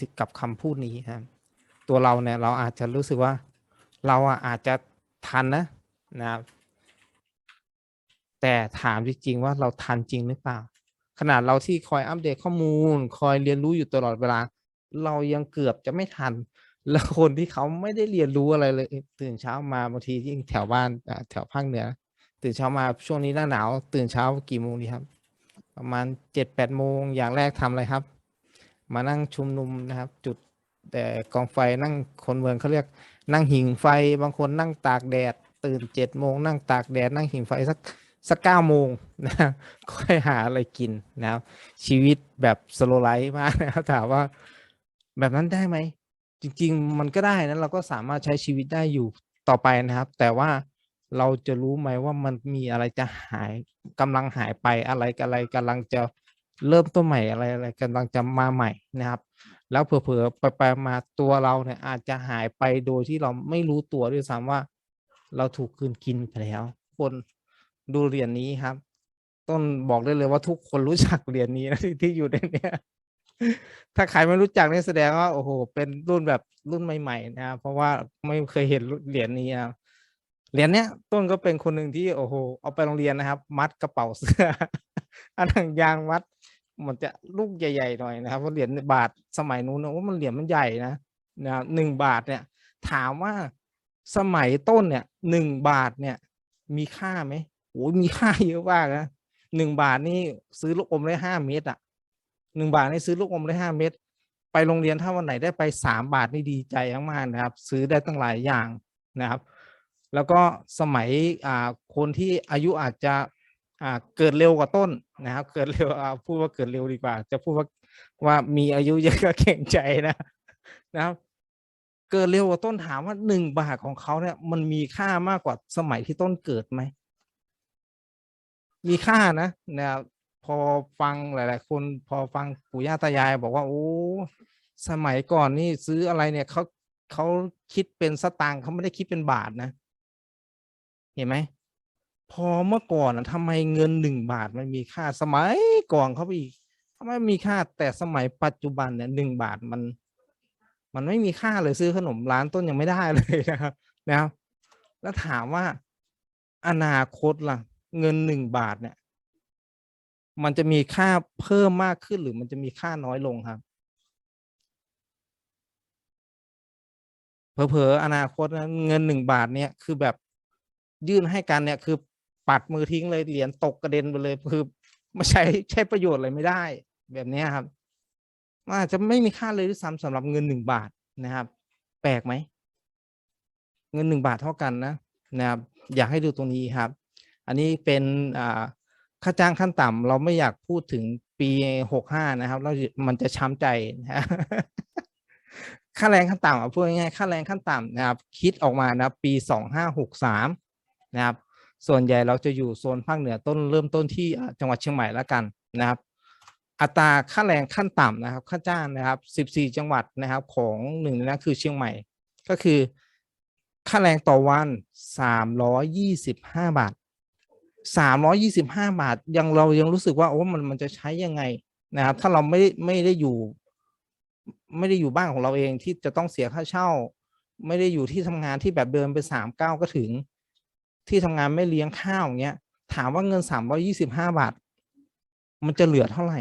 ถึงกับคำพูดนี้ครับตัวเราเนี่ยเราอาจจะรู้สึกว่า เราอาจจะทันนะนะครับแต่ถามจริงๆว่าเราทันจริงหรือเปล่า ขนาดเราที่คอยอัปเดตข้อมูล คอยเรียนรู้อยู่ตลอดเวลา เรายังเกือบจะไม่ทัน แล้วคนที่เขาไม่ได้เรียนรู้อะไรเลย ตื่นเช้ามาบางทียิ่งแถวบ้านแถวภาคเหนือ ตื่นเช้ามาช่วงนี้หน้าหนาว ตื่นเช้ากี่โมงดีครับ ประมาณเจ็ดแปดโมงอย่างแรกทำอะไรครับ มานั่งชุมนุมนะครับ จุดแต่กองไฟนั่งคนเมืองเขาเรียกนั่งหิงไฟบางคนนั่งตากแดด ตื่นเจ็ดโมงนั่งตากแดด นั่งหิงไฟสักสักเก้าโมงนะค่อยหาอะไรกินนะครับ ชีวิตแบบสโลไลฟ์มากนะครับถามว่าแบบนั้นได้ไหม จริง ๆ มันก็ได้นะเราก็สามารถใช้ชีวิตได้อยู่ต่อไปนะครับ แต่ว่าเราจะรู้ไหมว่ามันมีอะไรจะหายกำลังหายไปอะไรอะไรกำลังจะ เริ่มต้นใหม่อะไรอะไรกำลังจะมาใหม่นะครับ แล้วเผลอๆไปไปมาตัวเราเนี่ยอาจจะหายไปโดยที่เราไม่รู้ตัวด้วยซ้ำว่า เราถูกคืนกินไปแล้วคนดูเหรียญนี้ครับ ต้นบอกได้เลยว่าทุกคนรู้จักเหรียญนี้นะที่อยู่ในเนี้ยถ้าใครไม่รู้จักนี่แสดงว่าโอ้โห เป็นรุ่นแบบรุ่นใหม่ๆนะครับเพราะว่าไม่เคยเห็นเหรียญนี้นะเหรียญเนี้ยต้นก็เป็นคนหนึ่งที่โอ้โหเอาไปโรงเรียนนะครับ มัดกระเป๋าเสื้อ อันหนังยางมัด มันจะลูกใหญ่ๆหน่อยนะครับเพราะเหรียญบาทสมัยนู้นนะว่ามันเหรียญมันใหญ่นะนะครับหนึ่งบาทเนี่ย ถามว่าสมัยต้นเนี่ยหนึ่งบาทเนี่ย มีค่าไหมโอ้ยมีค่าเยอะมากนะหนึ่งบาทนี่ซื้อลูกอมได้ห้าเม็ดอะหนึ่งบาทนี่ซื้อลูกอมได้ห้าเม็ดไปโรงเรียนถ้าวันไหนได้ไปสามบาทนี่ดีใจมากๆนะครับ ซื้อได้ตั้งหลายอย่างนะครับ แล้วก็สมัยอ่าคนที่อายุอาจจะ เกิดเร็วกว่าต้นนะครับ เกิดเร็วพูดว่าเกิดเร็วดีกว่า จะพูดว่าว่ามีอายุเยอะก็เก่งใจนะนะครับ เกิดเร็วกว่าต้นถามว่าหนึ่งบาทของเขาเนี่ย มันมีค่ามากกว่าสมัยที่ต้นเกิดไหมมีค่านะนะครับพอฟังหลาย ๆ คนพอฟังปู่ย่าตายาย บอกว่าโอ้สมัยก่อนนี่ซื้ออะไรเนี่ยเขาเขาคิดเป็นสตางค์เขาไม่ได้คิดเป็นบาทนะ เห็นไหม พอเมื่อก่อนนะทำไมเงินหนึ่งบาทมันมีค่าสมัยก่อนเขาไปอีกทำไมมีค่าแต่สมัยปัจจุบันเนี่ยหนึ่งบาทมัน มันไม่มีค่าเลยซื้อขนมร้านต้นยังไม่ได้เลยนะครับนะครับแล้วถามว่าอนาคตล่ะ เงินหนึ่งบาทเนี่ย มันจะมีค่าเพิ่มมากขึ้นหรือมันจะมีค่าน้อยลงครับเผลอๆอนาคตนะเงินหนึ่งบาทเนี่ยคือแบบยื่นให้กันเนี่ยคือ ปัดมือทิ้งเลยเหรียญตกกระเด็นไปเลยคือไม่ใช้ใช้ประโยชน์อะไรไม่ได้ แบบนี้ครับมันอาจจะไม่มีค่าเลยด้วยซ้ำสำหรับเงินหนึ่งบาทนะครับ แปลกไหมเงินหนึ่งบาทเท่ากันนะนะครับ อยากให้ดูตรงนี้ครับ อันนี้เป็นอ่าค่าจ้างขั้นต่ำเราไม่อยากพูดถึงปีหกห้านะครับแล้วมันจะช้ำใจนะค่าแรงขั้นต่ำเอาพูดง่ายๆค่าแรงขั้นต่ำนะครับ คิดออกมานะปีสองห้าหกสามนะครับ ส่วนใหญ่เราจะอยู่โซนภาคเหนือต้นเริ่มต้นที่จังหวัดเชียงใหม่แล้วกันนะครับ อัตราค่าแรงขั้นต่ำนะครับ ค่าจ้างนะครับสิบสี่จังหวัดนะครับของหนึ่งนนั้นคือเชียงใหม่ ก็คือ ค่าแรงต่อวันสามร้อยยี่สิบาทสามร้อยี่สิบาท ยังเรายังรู้สึกว่าโอ้มันมันจะใช้ยังไงนะครับ ถ้าเราไม่ไม่ได้อยู่ ไม่ได้อยู่บ้านของเราเองที่จะต้องเสียค่าเช่า ไม่ได้อยู่ที่ทำงานที่แบบเดินไปสามเก้าก็ถึง ที่ทำงานไม่เลี้ยงข้าวอย่างเงี้ย ถามว่าเงินสามร้อยี่สิบห้าบาท มันจะเหลือเท่าไหร่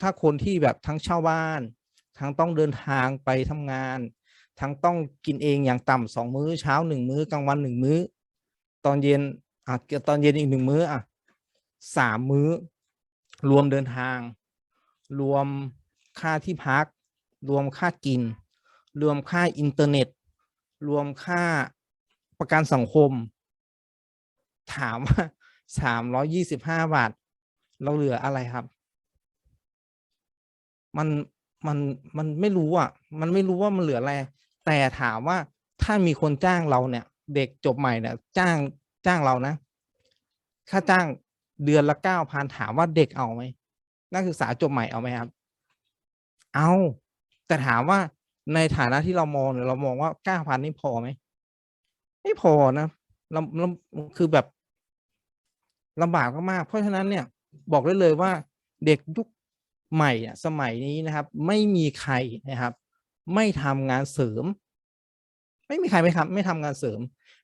ถ้าคนที่แบบทั้งเช่าบ้าน ทั้งต้องเดินทางไปทำงาน ทั้งต้องกินเองอย่างต่ำสองมื้อเช้าหนึ่งมื้อกลางวันหนึ่งมื้อ ตอนเย็นอะตอนเย็นอีกหนึ่งมื้ออะสามมื้อ รวมเดินทาง รวมค่าที่พัก รวมค่ากิน รวมค่าอินเทอร์เน็ต รวมค่าประกันสังคม ถามว่าสามร้อยี่สิบห้าบาท เราเหลืออะไรครับ มันมันมันไม่รู้อะ มันไม่รู้ว่ามันเหลืออะไร แต่ถามว่าถ้ามีคนจ้างเราเนี่ย เด็กจบใหม่เนี่ย จ้างจ้างเรานะ ค่าจ้างเดือนละเก้าพันถามว่าเด็กเอาไหมนักศึกษาจบใหม่เอาไหมครับ เอา แต่ถามว่าในฐานะที่เรามองเนี่ยเรามองว่าเก้าพันนี่พอไหมไม่พอนะ เราเราคือแบบลำบากมากๆเพราะฉะนั้นเนี่ยบอกได้เลยว่าเด็กยุคใหม่อะสมัยนี้นะครับ ไม่มีใครนะครับ ไม่ทำงานเสริม ไม่มีใครไม่ครับไม่ทำงานเสริม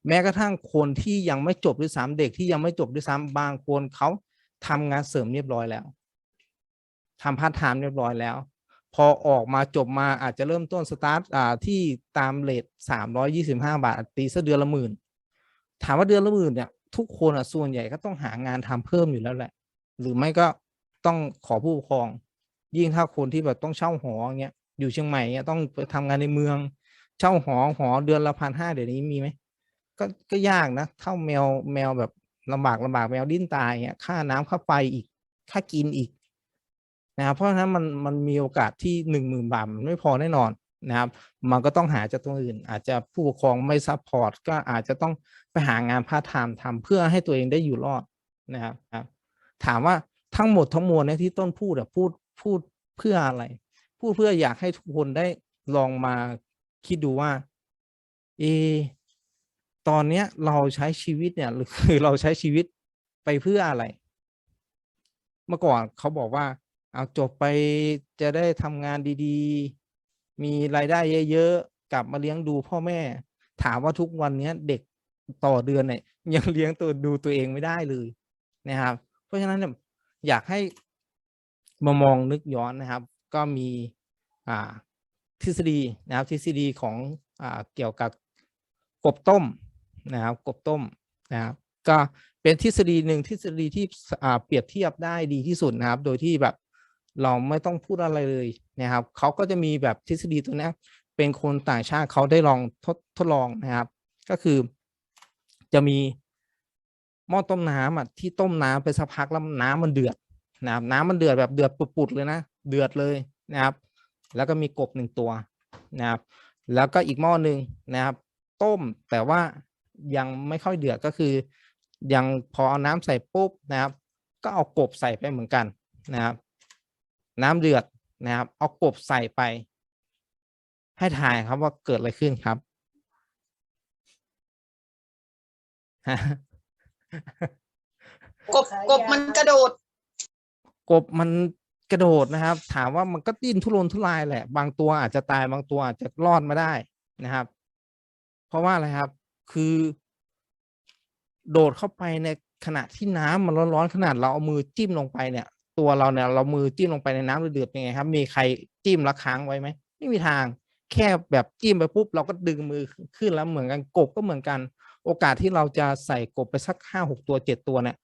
แม้กระทั่งคนที่ยังไม่จบด้วยซ้ำเด็กที่ยังไม่จบด้วยซ้ำบางคนเขาทำงานเสริมเรียบร้อยแล้วทำพาร์ทไทม์เรียบร้อยแล้ว พอออกมาจบมาอาจจะเริ่มต้นสตาร์ทที่ตามเลทสามร้อยี่สิบห้าบาทตีซะเดือนละหมื่น ถามว่าเดือนละหมื่นเนี่ยทุกคนอะส่วนใหญ่ก็ต้องหางานทำเพิ่มอยู่แล้วแหละ หรือไม่ก็ต้องขอผู้ปกครอง ยิ่งถ้าคนที่แบบต้องเช่าหออย่างเงี้ยอยู่เชียงใหม่เนี่ยต้องไปทำงานในเมือง เช่าหอหอเดือนละพันห้าเดี๋ยวนี้มีไหมก็ก็ยากนะเท่าแมวแมวแบบลำบากลำบากแมวดิ้นตายเงี้ยค่าน้ำค่าไฟอีกค่ากินอีกนะครับเพราะฉะนั้นมันมันมีโอกาสที่หนึ่งหมื่นบาทมันไม่พอแน่นอน นะครับมันก็ต้องหาจากตรงอื่น อาจจะผู้ปกครองไม่ซัพพอร์ตก็อาจจะต้องไปหางานพาร์ทไทม์ทำเพื่อให้ตัวเองได้อยู่รอดนะครับถามว่าทั้งหมดทั้งมวลเนี่ยที่ต้นพูดอะพูดพูดเพื่ออะไร พูดเพื่ออยากให้ทุกคนได้ลองมาคิดดูว่าเอตอนเนี้ยเราใช้ชีวิตเนี่ยหรือเราใช้ชีวิตไปเพื่ออะไร เมื่อก่อนเขาบอกว่า เอาจบไปจะได้ทำงานดี มีรายได้เยอะๆกลับมาเลี้ยงดูพ่อแม่ ถามว่าทุกวันนี้เด็กต่อเดือนเนี่ยยังเลี้ยงตัวดูตัวเองไม่ได้เลยนะครับ เพราะฉะนั้นเนี่ยอยากให้มามองนึกย้อนนะครับ ก็มีทฤษฎีนะครับทฤษฎีของอเกี่ยวกับกบต้มนะครับกบต้มนะครับก็เป็นทฤษฎีหนึ่งทฤษฎีที่เปรียบเทียบได้ดีที่สุดนะครับ โดยที่แบบ เราไม่ต้องพูดอะไรเลยนะครับเขาก็จะมีแบบทฤษฎีตัวนี้เป็นคนต่างชาติเขาได้ลองทดทดลองนะครับ ก็คือจะมีหม้อต้มน้ำอะที่ต้มน้ำไปสักพักแล้วน้ำมันเดือดนะครับน้ำมันเดือดแบบเดือดปุดๆเลยนะเดือดเลยนะครับ แล้วก็มีกบหนึ่งตัวนะครับ แล้วก็อีกหม้อหนึ่งนะครับ ต้มแต่ว่ายังไม่ค่อยเดือดก็คือ ยังพอเอาน้ำใส่ปุ๊บนะครับ ก็เอากบใส่ไปเหมือนกันนะครับ น้ำเดือดนะครับ เอากบใส่ไป ให้ทายครับว่าเกิดอะไรขึ้นครับ กบกบมันกระโดด กบมันกระโดดนะครับ ถามว่ามันก็ดิ้นทุรนทุรายแหละ บางตัวอาจจะตายบางตัวอาจจะรอดมาได้นะครับ เพราะว่าอะไรครับ คือ โดดเข้าไปในขณะที่น้ำมันร้อนๆขนาดเราเอามือจิ้มลงไปเนี่ย ตัวเราเนี่ยเรามือจิ้มลงไปในน้ำเดือดๆเป็นไงครับ มีใครจิ้มล้วค้างไว้ไหมไม่มีทาง แค่แบบจิ้มไปปุ๊บเราก็ดึงมือขึ้นแล้วเหมือนกันกบก็เหมือนกัน โอกาสที่เราจะใส่กบไปสักห้าหกตัวเจ็ดตัวเนี่ย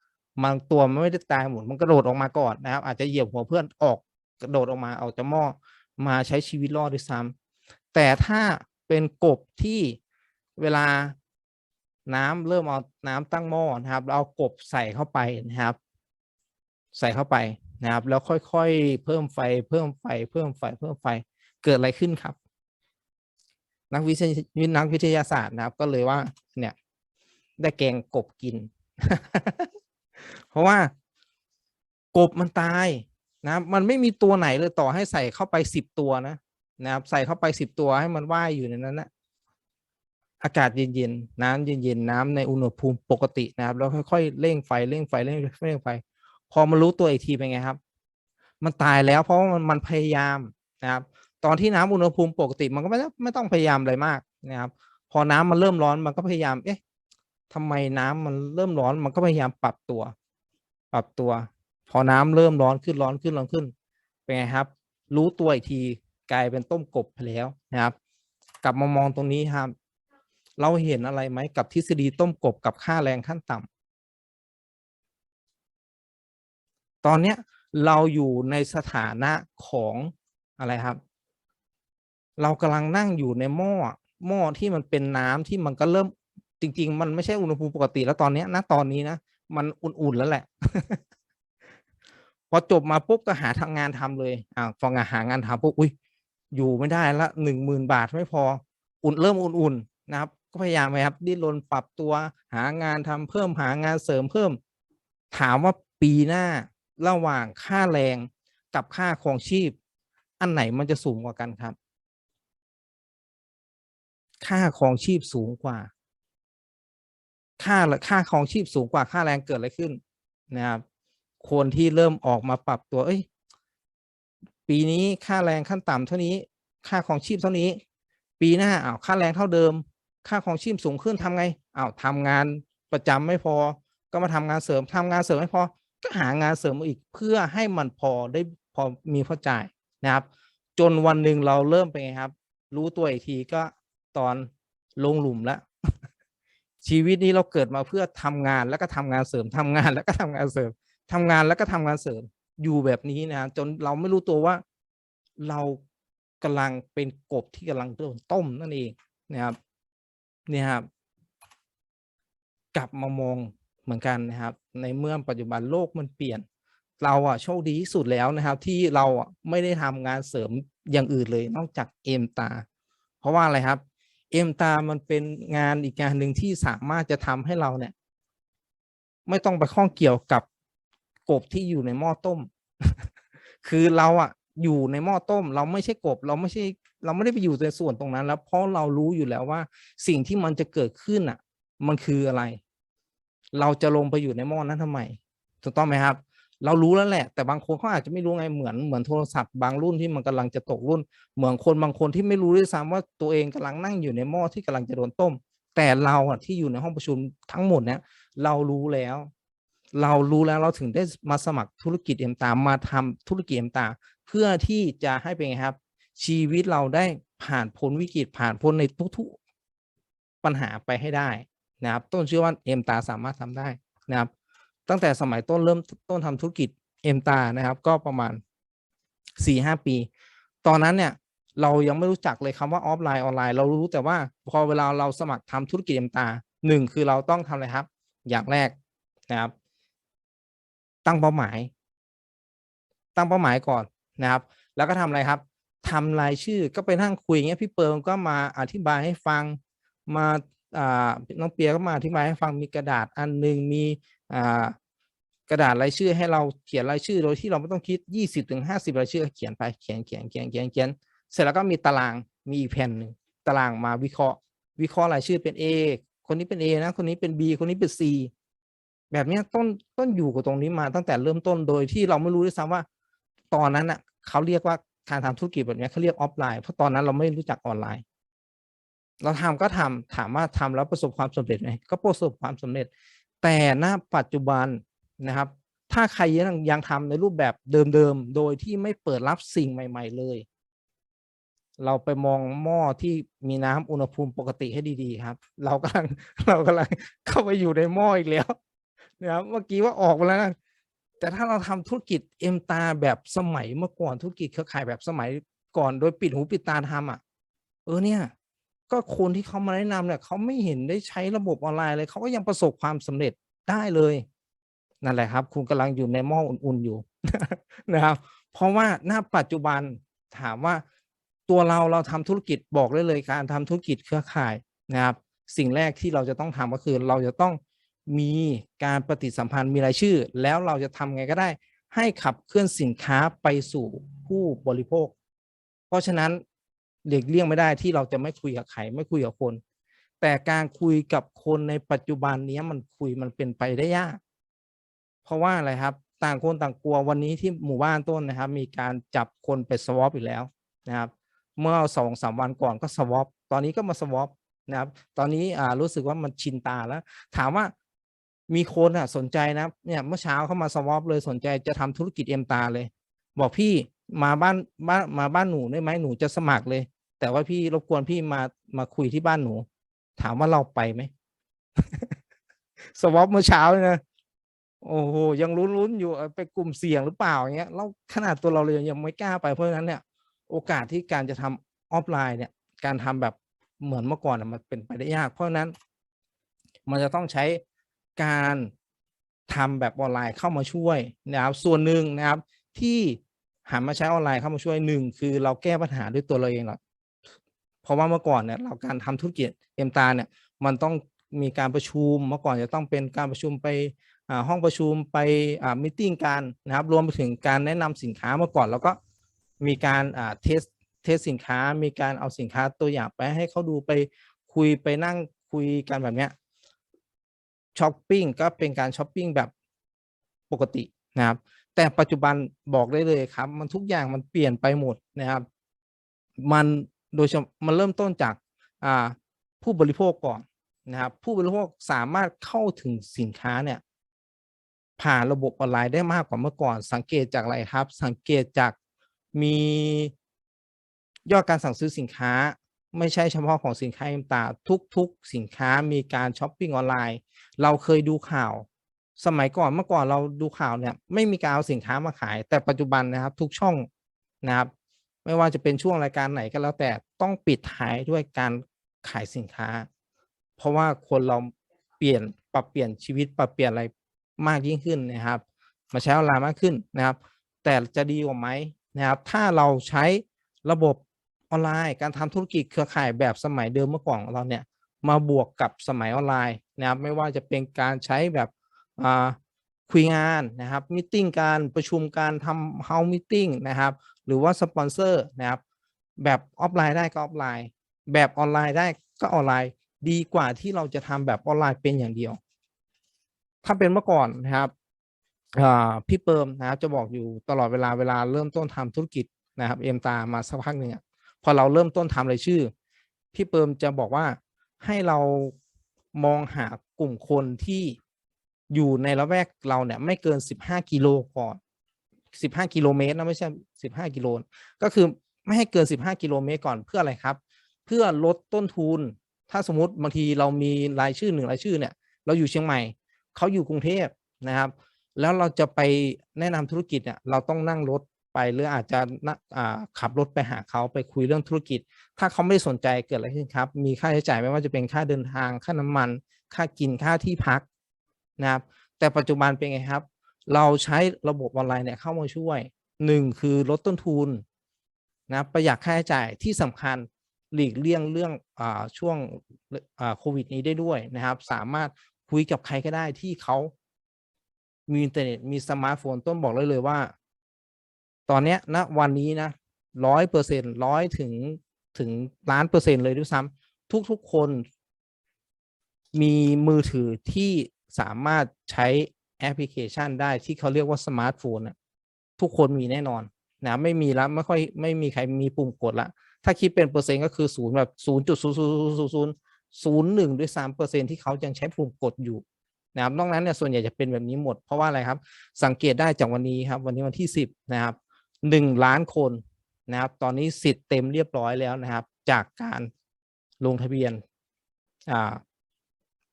บางตัวมันไม่ได้ตายหมดมันกระโดดออกมาก่อนนะครับ อาจจะเหยียบหัวเพื่อนออกกระโดดออกมาออกจากหม้อมาใช้ชีวิตรอดด้วยซ้ำแต่ถ้าเป็นกบที่เวลาน้ำเริ่มเอาน้ำตั้งหม้อนะครับเราเอากบใส่เข้าไปนะครับ ใส่เข้าไป นะครับ แล้วค่อยๆ เพิ่มไฟ เพิ่มไฟ เพิ่มไฟ เพิ่มไฟ เกิดอะไรขึ้นครับ นักวิทยานักวิทยาศาสตร์นะครับ ก็เลยว่า เนี่ย ได้แกงกบกิน เพราะว่ากบมันตายนะครับ มันไม่มีตัวไหนเลยต่อให้ใส่เข้าไปสิบตัวนะนะครับ ใส่เข้าไปสิบตัวให้มันว่ายอยู่ในนั้นนะอากาศเย็นๆ น้ำเย็นๆ น้ำในอุณหภูมิปกตินะครับ แล้วค่อยๆ เร่งไฟ เร่งไฟ เร่งเร่งไฟ พอมารู้ตัวอีกทีเป็นไงครับ มันตายแล้วเพราะว่ามันมันพยายามนะครับ ตอนที่น้ำอุณหภูมิปกติมันก็ไม่ต้องไม่ต้องพยายามอะไรมากนะครับ พอน้ำมันเริ่มร้อนมันก็พยายาม เอ๊ะทำไมน้ำมันเริ่มร้อนมันก็พยายามปรับตัว ปรับตัว พอน้ำเริ่มร้อนขึ้นร้อนขึ้นร้อนขึ้น เป็นไงครับ รู้ตัวอีกทีกลายเป็นต้มกบไปแล้วนะครับ กลับมามองตรงนี้ครับ เราเห็นอะไรไหมกับทฤษฎีต้มกบกับค่าแรงขั้นต่ำตอนเนี้ย เราอยู่ในสถานะของอะไรครับ เรากำลังนั่งอยู่ในหม้อหม้อที่มันเป็นน้ำที่มันก็เริ่มจริง ๆ มันไม่ใช่อุณหภูมิปกติแล้วตอนเนี้ยณตอนนี้นะมันอุ่นๆแล้วแหละ พอจบมาปุ๊บก็หาทางงานทำเลยอ่าพองานหางานทำปุ๊บอุ้ยอยู่ไม่ได้ละหนึ่งหมื่นบาทไม่พอ อุ่นเริ่มอุ่นๆนะครับ ก็พยายามไปครับ ดิ้นรนปรับตัวหางานทำเพิ่มหางานเสริมเพิ่ม ถามว่าปีหน้า ระหว่างค่าแรงกับค่าครองชีพ อันไหนมันจะสูงกว่ากันครับ ค่าครองชีพสูงกว่า ค่าค่าครองชีพสูงกว่าค่าแรงเกิดอะไรขึ้นนะครับ คนที่เริ่มออกมาปรับตัว เอ้ย ปีนี้ค่าแรงขั้นต่ำเท่านี้ ค่าของชีพเท่านี้ ปีหน้าอ้าวค่าแรงเท่าเดิม ค่าของชีพสูงขึ้นทำไงอ้าวทำงานประจำไม่พอ ก็มาทำงานเสริมทำงานเสริมไม่พอ ก็หางานเสริมมาอีกเพื่อให้มันพอได้พอมีพอจ่ายนะครับ จนวันหนึ่งเราเริ่มเป็นไงครับ รู้ตัวอีกทีก็ตอนลงหลุมแล้วชีวิตนี้เราเกิดมาเพื่อทำงานแล้วก็ทำงานเสริมทำงานแล้วก็ทำงานเสริมทำงานแล้วก็ทำงานเสริมอยู่แบบนี้นะจนเราไม่รู้ตัวว่า เรากำลังเป็นกบที่กำลังโดนต้มนั่นเองนะครับนี่ครับ กลับมามองเหมือนกันนะครับ ในเมื่อปัจจุบันโลกมันเปลี่ยน เราอะโชคดีที่สุดแล้วนะครับ ที่เราอะไม่ได้ทำงานเสริมอย่างอื่นเลย นอกจากเอ็มตา เพราะว่าอะไรครับ เอ็มตามันเป็นงานอีกงานหนึ่งที่สามารถจะทำให้เราเนี่ย ไม่ต้องไปข้องเกี่ยวกับกบที่อยู่ในหม้อต้ม คือเราอะอยู่ในหม้อต้ม เราไม่ใช่กบ เราไม่ใช่ เราไม่ได้ไปอยู่ในส่วนตรงนั้น แล้วเพราะเรารู้อยู่แล้วว่าสิ่งที่มันจะเกิดขึ้นอะ มันคืออะไร เราจะลงไปอยู่ในหม้อนั้นทำไม ถูกต้องไหมครับ เรารู้แล้วแหละ แต่บางคนเขาอาจจะไม่รู้ไงเหมือนเหมือนโทรศัพท์บางรุ่นที่มันกำลังจะตกรุ่น เหมือนคนบางคนที่ไม่รู้ด้วยซ้ำว่าตัวเองกำลังนั่งอยู่ในหม้อที่กำลังจะโดนต้ม แต่เราอะที่อยู่ในห้องประชุมทั้งหมดเนี่ยเรารู้แล้ว เรารู้แล้วเราถึงได้มาสมัครธุรกิจเอ็มตามมาทำธุรกิจเอ็มตาเพื่อที่จะให้เป็นไงครับ ชีวิตเราได้ผ่านพ้นวิกฤตผ่านพ้นในทุกๆปัญหาไปให้ได้ นะครับ ต้นเชื่อว่าเอ็มตาสามารถทำได้นะครับ ตั้งแต่สมัยต้นเริ่มต้นทำธุรกิจเอ็มตานะครับ ก็ประมาณสี่ห้าปี ตอนนั้นเนี่ยเรายังไม่รู้จักเลยคำว่าออฟไลน์ออนไลน์เรารู้แต่ว่าพอเวลาเราสมัครทำธุรกิจเอ็มตาหนึ่งคือเราต้องทำอะไรครับ อย่างแรกนะครับ ตั้งเป้าหมาย ตั้งเป้าหมายก่อนนะครับ แล้วก็ทำอะไรครับทำรายชื่อก็ไปนั่งคุยอย่างเงี้ยพี่เปิร์มก็มาอธิบายให้ฟังมา น้องเปียก็มาอธิบายให้ฟังมีกระดาษอันหนึ่งมีกระดาษรายชื่อให้เราเขียนรายชื่อโดยที่เราไม่ต้องคิดยี่สิบถึงห้าสิบรายชื่อเขียนไปเขียนเขียนเขียนเขียนเขียนเสร็จแล้วก็มีตารางมีอีกแผ่นหนึ่งตารางมาวิเคราะห์ วิเคราะห์รายชื่อเป็น A คนนี้เป็น A นะ คนนี้เป็น B คนนี้เป็น C แบบนี้ต้นต้นอยู่กับตรงนี้มาตั้งแต่เริ่มต้นโดยที่เราไม่รู้ด้วยซ้ำว่า ตอนนั้นอะเขาเรียกว่าการทำธุรกิจแบบนี้เขาเรียกออฟไลน์เพราะตอนนั้นเราไม่รู้จักออนไลน์ เราทำก็ทำถามว่าทำแล้วประสบความสำเร็จไหมก็ประสบความสำเร็จ แต่ณปัจจุบันนะครับ ถ้าใครยังยังทำในรูปแบบเดิมๆโดยที่ไม่เปิดรับสิ่งใหม่ ๆ เลย เราไปมองหม้อที่มีน้ำอุณหภูมิปกติให้ดีๆครับ เรากำลังเรากำลังเข้าไปอยู่ในหม้ออีกแล้วนะครับเมื่อกี้ว่าออกมาแล้วนะแต่ถ้าเราทำธุรกิจเอ็มตาแบบสมัยเมื่อก่อนธุรกิจเครือข่ายแบบสมัยก่อนโดยปิดหูปิดตาทำอะ เออเนี่ย ก็คนที่เขามาแนะนำเนี่ยเขาไม่เห็นได้ใช้ระบบออนไลน์เลยเขาก็ยังประสบความสำเร็จได้เลย นั่นแหละครับ คุณกำลังอยู่ในหม้ออุ่นๆอยู่นะครับ เพราะว่าณปัจจุบันถามว่าตัวเราเราทำธุรกิจบอกได้เลยการทำธุรกิจเครือข่ายนะครับ สิ่งแรกที่เราจะต้องทำก็คือเราจะต้องมีการปฏิสัมพันธ์มีรายชื่อ แล้วเราจะทำไงก็ได้ ให้ขับเคลื่อนสินค้าไปสู่ผู้บริโภค เพราะฉะนั้น เด็กเลี่ยงไม่ได้ที่เราจะไม่คุยกับใครไม่คุยกับคน แต่การคุยกับคนในปัจจุบันนี้มันคุยมันเป็นไปได้ยาก เพราะว่าอะไรครับ ต่างคนต่างกลัววันนี้ที่หมู่บ้านต้นนะครับ มีการจับคนไปสวอปอีกแล้วนะครับ เมื่อสองสามวันก่อนก็สวอปตอนนี้ก็มาสวอปนะครับ ตอนนี้อ่ารู้สึกว่ามันชินตาแล้ว ถามว่ามีคนอะสนใจนะเนี่ยเมื่อเช้าเข้ามาสวอปเลยสนใจจะทำธุรกิจเอ็มตาเลย บอกพี่มาบ้านบ้านมาบ้านหนูได้ไหมหนูจะสมัครเลย แต่ว่าพี่รบกวนพี่มามาคุยที่บ้านหนู ถามว่าเราไปไหมสวอปเมื่อเช้าเลยนะโอ้โหยังลุ้นๆอยู่ไปกลุ่มเสี่ยงหรือเปล่าอย่างเงี้ยเราขนาดตัวเราเลยยังไม่กล้าไปเพราะฉะนั้นเนี่ย โอกาสที่การจะทำออฟไลน์เนี่ย การทำแบบเหมือนเมื่อก่อนน่ะมันเป็นไปได้ยาก เพราะฉะนั้น มันจะต้องใช้การทำแบบออนไลน์เข้ามาช่วยนะครับ ส่วนหนึ่งนะครับที่หันมาใช้ออนไลน์เข้ามาช่วยหนึ่งคือเราแก้ปัญหาด้วยตัวเราเองหรอก เพราะว่าเมื่อก่อนเนี่ยเราการทำธุรกิจเอ็มตาเนี่ยมันต้องมีการประชุมเมื่อก่อนจะต้องเป็นการประชุมไปห้องประชุมไปมิ팅กันนะครับรวมไปถึงการแนะนำสินค้าเมื่อก่อนแล้วก็มีการเทสเทสสินค้ามีการเอาสินค้าตัวอย่างไปให้เขาดูไปคุยไปนั่งคุยกันแบบเนี้ยช้อปปิ้งก็เป็นการช้อปปิ้งแบบปกตินะครับแต่ปัจจุบันบอกได้เลยครับ มันทุกอย่างมันเปลี่ยนไปหมดนะครับ มัน โดยมันเริ่มต้นจากผู้บริโภคก่อนนะครับ ผู้บริโภคสามารถเข้าถึงสินค้าเนี่ยผ่านระบบออนไลน์ได้มากกว่าเมื่อก่อน สังเกตจากอะไรครับ สังเกตจากมียอดการสั่งซื้อสินค้า ไม่ใช่เฉพาะของสินค้าเอ็มตาทุก ๆ สินค้ามีการช้อปปิ้งออนไลน์ เราเคยดูข่าว สมัยก่อนเมื่อก่อนเราดูข่าวเนี่ยไม่มีการเอาสินค้ามาขาย แต่ปัจจุบันนะครับทุกช่องนะครับ ไม่ว่าจะเป็นช่วงรายการไหนก็แล้วแต่ ต้องปิดท้ายด้วยการขายสินค้า เพราะว่าคนเราเปลี่ยนปรับเปลี่ยนชีวิตปรับเปลี่ยนอะไรมากยิ่งขึ้นนะครับ มาใช้ออนไลน์มากขึ้นนะครับ แต่จะดีกว่าไหมนะครับ ถ้าเราใช้ระบบออนไลน์ การทำธุรกิจเครือข่ายแบบสมัยเดิมเมื่อก่อนเราเนี่ยมาบวกกับสมัยออนไลน์นะครับ ไม่ว่าจะเป็นการใช้แบบคุยงานนะครับมิ팅การประชุมการทำเฮามิ팅นะครับ หรือว่าสปอนเซอร์นะครับ แบบออฟไลน์ได้ก็ออฟไลน์ แบบออนไลน์ได้ก็ออนไลน์ ดีกว่าที่เราจะทำแบบออนไลน์เป็นอย่างเดียว ถ้าเป็นเมื่อก่อนนะครับพี่เปิมนะครับจะบอกอยู่ตลอดเวลาเวลาเริ่มต้นทำธุรกิจนะครับเอ็มตามาสักพักหนึ่งพอเราเริ่มต้นทำรายชื่อ พี่เปิมจะบอกว่าให้เรามองหากลุ่มคนที่อยู่ในละแวกเราเนี่ยไม่เกินสิบห้ากิโลก่อนสิบห้ากิโลเมตรนะไม่ใช่สิบห้ากิโลก็คือ ไม่ให้เกินสิบห้ากิโลเมตรก่อนเพื่ออะไรครับ เพื่อลดต้นทุน ถ้าสมมติบางทีเรามีรายชื่อหนึ่งรายชื่อเนี่ย เราอยู่เชียงใหม่ เขาอยู่กรุงเทพนะครับ แล้วเราจะไปแนะนำธุรกิจเนี่ยเราต้องนั่งรถไปหรืออาจจะะขับรถไปหาเขาไปคุยเรื่องธุรกิจ ถ้าเขาไม่ได้สนใจเกิดอะไรขึ้นครับ มีค่าใช้จ่ายไม่ว่าจะเป็นค่าเดินทาง ค่าน้ำมัน ค่ากินค่าที่พักนะครับ แต่ปัจจุบันเป็นไงครับ เราใช้ระบบออนไลน์เนี่ยเข้ามาช่วยหนึ่งคือลดต้นทุน นะครับประหยัดค่าใช้จ่ายที่สำคัญหลีกเลี่ยงเรื่องอช่วงโควิดนี้ได้ด้วยนะครับ สามารถคุยกับใครก็ได้ที่เขามีอินเทอร์เน็ตมีสมาร์ทโฟนต้นบอกเลยเลยว่า ตอนนี้ยณวันนี้นะร้อยเปอร์เซ็นร้อยถึงถึงล้านเปอร์เซ็นเลยด้วยซ้ำทุกๆคน มีมือถือที่สามารถใช้แอปพลิเคชันได้ที่เขาเรียกว่าสมาร์ทโฟนทุกคนมีแน่นอน นะไม่มีแล้วไม่ค่อยไม่มีใครมีปุ่มกดละ ถ้าคิดเป็นเปอร์เซ็นต์ก็คือศูนย์แบบศูนย์จุดศูนย์ศูนย์ศูนย์ศูนย์ศูนย์หนึ่งด้วยซ้ำเปอร์เซ็นต์ที่เขายังใช้ปุ่มกดอยู่นะครับนอกนั้นเนี่ยส่วนใหญ่จะเป็นแบบนี้หมดเพราะว่าอะไรครับ สังเกตได้จากวันนี้ครับ วันนี้วันที่สิบนะครับหนึ่งล้านคนนะครับ ตอนนี้สิทธิ์เต็มเรียบร้อยแล้วนะครับ จากการลงทะเบียนอ่า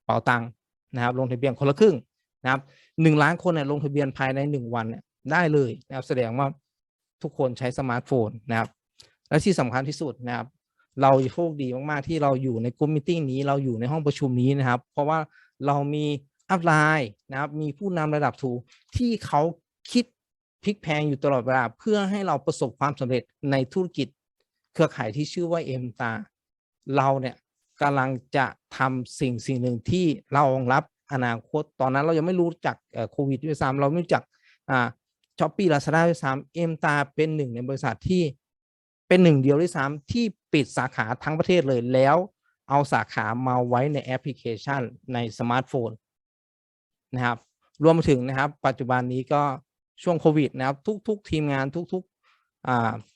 เป๋าตังค์นะครับ ลงทะเบียนคนละครึ่งนะครับหนึ่งล้านคนเนี่ยลงทะเบียนภายในหนึ่งวันเนี่ยได้เลยนะครับ แสดงว่า ทุกคนใช้สมาร์ทโฟนนะครับ และที่สำคัญที่สุดนะครับ เราโชคดีมากๆที่เราอยู่ในกลุ่มมิ팅นี้เราอยู่ในห้องประชุมนี้นะครับ เพราะว่าเรามีอัพไลน์นะครับ มีผู้นำระดับทูที่เขาคิดพลิกแพงอยู่ตลอดเวลาเพื่อให้เราประสบความสำเร็จในธุรกิจ เครือข่ายที่ชื่อว่าเอ็มตาเราเนี่ยกำลังจะทำสิ่งสิ่งหนึ่งที่เรารองรับอนาคต ตอนนั้นเรายังไม่รู้จักโควิดด้วยซ้ำเราไม่รู้จักอ่า ช้อปปี้ลาซาด้าด้วยซ้ำเอ็มตาเป็นหนึ่งในบริษัทที่เป็นหนึ่งเดียวด้วยซ้ำที่ปิดสาขาทั้งประเทศเลยแล้วเอาสาขามาไว้ในแอปพลิเคชันในสมาร์ทโฟนนะครับ รวมถึงนะครับ ปัจจุบันนี้ก็ช่วงโควิดนะครับ ทุก ๆ ทีมงานทุก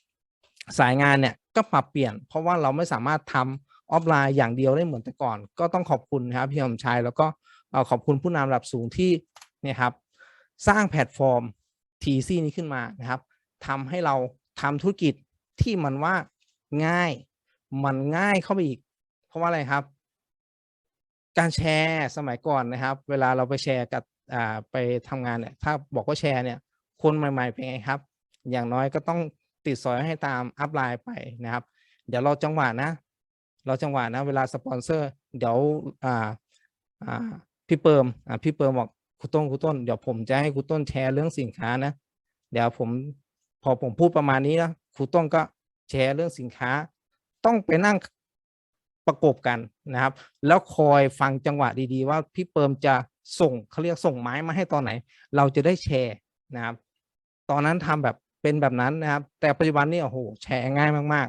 ๆสายงานเนี่ยก็ปรับเปลี่ยน เพราะว่าเราไม่สามารถทำออฟไลน์อย่างเดียวได้เหมือนแต่ก่อน ก็ต้องขอบคุณนะครับพี่สมชายแล้วก็เอ่อขอบคุณผู้นำระดับสูงที่เนี่ยครับ สร้างแพลตฟอร์ม TC นี้ขึ้นมานะครับทำให้เราทำธุรกิจที่มันว่าง่าย มันง่ายเข้าไปอีก เพราะว่าอะไรครับ การแชร์สมัยก่อนนะครับ เวลาเราไปแชร์กับไปทำงานเนี่ยถ้าบอกว่าแชร์เนี่ยคนใหม่ ๆ เป็นไงครับ อย่างน้อยก็ต้องติดสอยให้ตามอัพไลน์ไปนะครับ เดี๋ยวเราจังหวะนะ เราจังหวะนะ เวลาสปอนเซอร์ เดี๋ยวอ่าอ่าพี่เปิมอ่าพี่เปิมบอก ครูต้นครูต้นเดี๋ยวผมจะให้ครูต้นแชร์เรื่องสินค้านะ เดี๋ยวผมพอผมพูดประมาณนี้นะครูต้นก็แชร์เรื่องสินค้า ต้องไปนั่งประกบกันนะครับ แล้วคอยฟังจังหวะดีๆ ว่าพี่เปิมจะส่งเขาเรียกส่งไม้มาให้ตอนไหน เราจะได้แชร์นะครับ ตอนนั้นทำแบบเป็นแบบนั้นนะครับ แต่ปัจจุบันนี่โอ้โหแชร์ง่ายมาก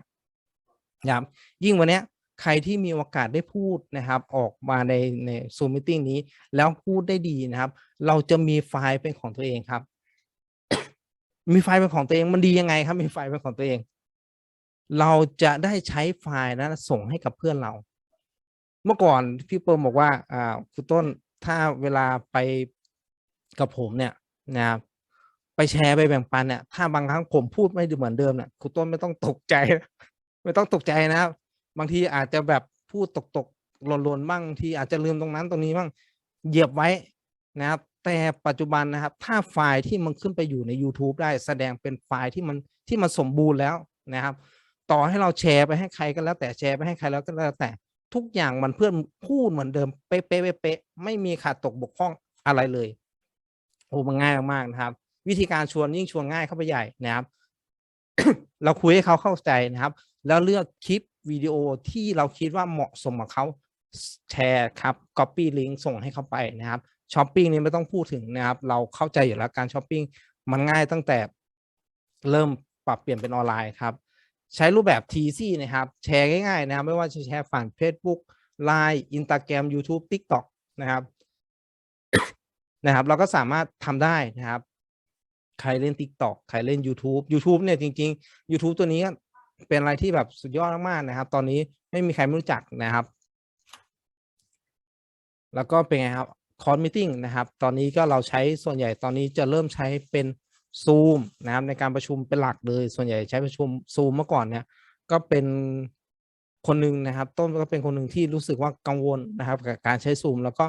ๆนะครับยิ่งวันนี้ ใครที่มีโอกาสได้พูดนะครับ ออกมาในในซูมมิ팅นี้ แล้วพูดได้ดีนะครับ เราจะมีไฟล์เป็นของตัวเองครับ มีไฟล์เป็นของตัวเองมันดียังไงครับ มีไฟล์เป็นของตัวเอง เราจะได้ใช้ไฟล์นั้นส่งให้กับเพื่อนเรา เมื่อก่อนพี่เปิร์มบอกว่าอ่าคุณต้นถ้าเวลาไปกับผมเนี่ยนะครับไปแชร์ไปแบ่งปันเนี่ยถ้าบางครั้งผมพูดไม่เหมือนเดิมเนี่ยคุณต้นไม่ต้องตกใจ ไม่ต้องตกใจนะครับ บางทีอาจจะแบบพูดตกตกๆหล่นๆบ้างทีอาจจะลืมตรงนั้นตรงนี้บ้างเหยียบไว้นะครับ แต่ปัจจุบันนะครับ ถ้าไฟล์ที่มันขึ้นไปอยู่ใน YouTube ได้แสดงเป็นไฟล์ที่มันที่มันสมบูรณ์แล้วนะครับ ต่อให้เราแชร์ไปให้ใครก็แล้วแต่แชร์ไปให้ใครแล้วก็แล้วแต่ทุกอย่างมันเพื่อนพูดเหมือนเดิมเป๊ะเป๊ะเป๊ะเป๊ะไม่มีขาดตกบกพร่องอะไรเลยโอ้มันง่ายมากๆนะครับ วิธีการชวนยิ่งชวนง่ายเข้าไปใหญ่นะครับ เราคุยให้เขาเข้าใจนะครับ แล้วเลือกคลิป วิดีโอที่เราคิดว่าเหมาะสมกับเขาแชร์ครับ Copy Link ส่งให้เขาไปนะครับช้อปปิ้งนี่ไม่ต้องพูดถึงนะครับ เราเข้าใจอยู่แล้วการช้อปปิ้งมันง่ายตั้งแต่เริ่มปรับเปลี่ยนเป็นออนไลน์ครับ ใช้รูปแบบ TC นะครับ แชร์ง่ายๆนะครับ ไม่ว่าจะแชร์ผ่าน Facebook Line Instagram YouTube TikTok นะครับนะครับ เราก็สามารถทำได้นะครับ ใครเล่น TikTok ใครเล่น YouTube YouTube เนี่ยจริง ๆ YouTube ตัวนี้ เป็นอะไรที่แบบสุดยอดมากๆนะครับ ตอนนี้ไม่มีใครไม่รู้จักนะครับ แล้วก็เป็นไงครับคอร์สมิ팅นะครับ ตอนนี้ก็เราใช้ส่วนใหญ่ตอนนี้จะเริ่มใช้เป็นซูมนะครับในการประชุมเป็นหลักเลย ส่วนใหญ่ใช้ประชุมซูมเมื่อก่อนเนี่ยก็เป็นคนหนึ่งนะครับ ต้นก็เป็นคนหนึ่งที่รู้สึกว่ากังวลนะครับกับการใช้ซูมแล้วก็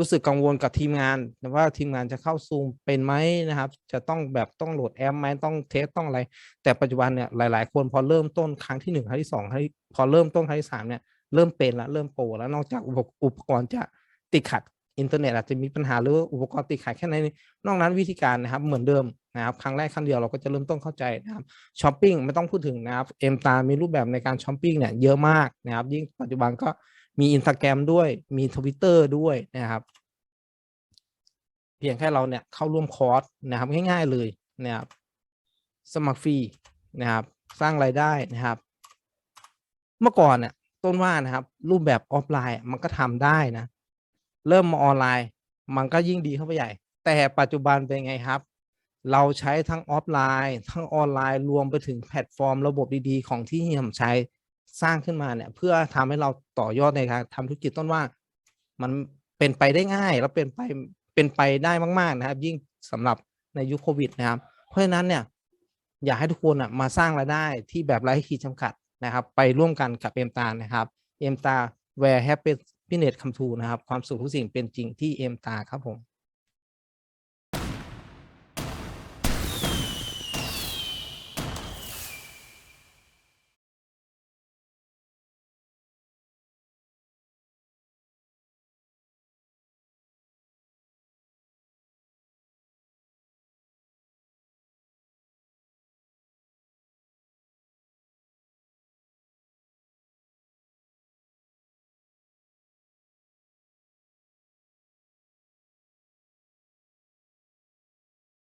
รู้สึกกังวลกับทีมงานว่าทีมงานจะเข้าซูมเป็นไหมนะครับ จะต้องแบบต้องโหลดแอปไหมต้องเทสต้องอะไร แต่ปัจจุบันเนี่ยหลาย ๆ คนพอเริ่มต้นครั้งที่หนึ่งครั้งที่สองครั้งที่พอเริ่มต้นครั้งที่สามเนี่ยเริ่มเป็นแล้วเริ่มโปรแล้วนอกจากอุปอปกรณ์จะติดขัดอินเทอร์เน็ตอาจจะมีปัญหาหรืออุปกรณ์ติดขัดแค่ไหนนอกนั้นวิธีการนะครับเหมือนเดิมนะครับครั้งแรกครั้งเดียวเราก็จะเริ่มต้นเข้าใจนะครับช้อปปิ้งไม่ต้องพูดถึงนะครับเอ็มตามีรูปแบบในการช้อปปิ้งเนี่ยเยอะมากนะครับยิ่งปัจจุบันก็ มีอินสตาแกรมด้วยมีทวิตเตอร์ด้วยนะครับ เพียงแค่เราเนี่ยเข้าร่วมคอร์สนะครับง่ายๆเลยนะครับสมัครฟรีนะครับ สร้างรายได้นะครับ เมื่อก่อนเนี่ยต้นว่านะครับ รูปแบบออฟไลน์มันก็ทำได้นะ เริ่มมาออนไลน์ มันก็ยิ่งดีเข้าไปใหญ่ แต่ปัจจุบันเป็นไงครับ เราใช้ทั้งออฟไลน์ ทั้งออนไลน์รวมไปถึงแพลตฟอร์ม ระบบดีๆ ของที่เฮียมใช้ สร้างขึ้นมาเนี่ยเพื่อทำให้เราต่อยอดในการทำธุรกิจต้นว่า มันเป็นไปได้ง่ายแล้วเป็นไปเป็นไปได้มากๆนะครับ ยิ่งสำหรับในยุคโควิดนะครับ เพราะฉะนั้นเนี่ยอยากให้ทุกคนอะมาสร้างรายได้ที่แบบไร้ขีดจำกัดนะครับ ไปร่วมกันกับเอ็มตานะครับเอ็มตา where happiness come true นะครับ ความสุขทุกสิ่งเป็นจริงที่เอ็มตาครับผม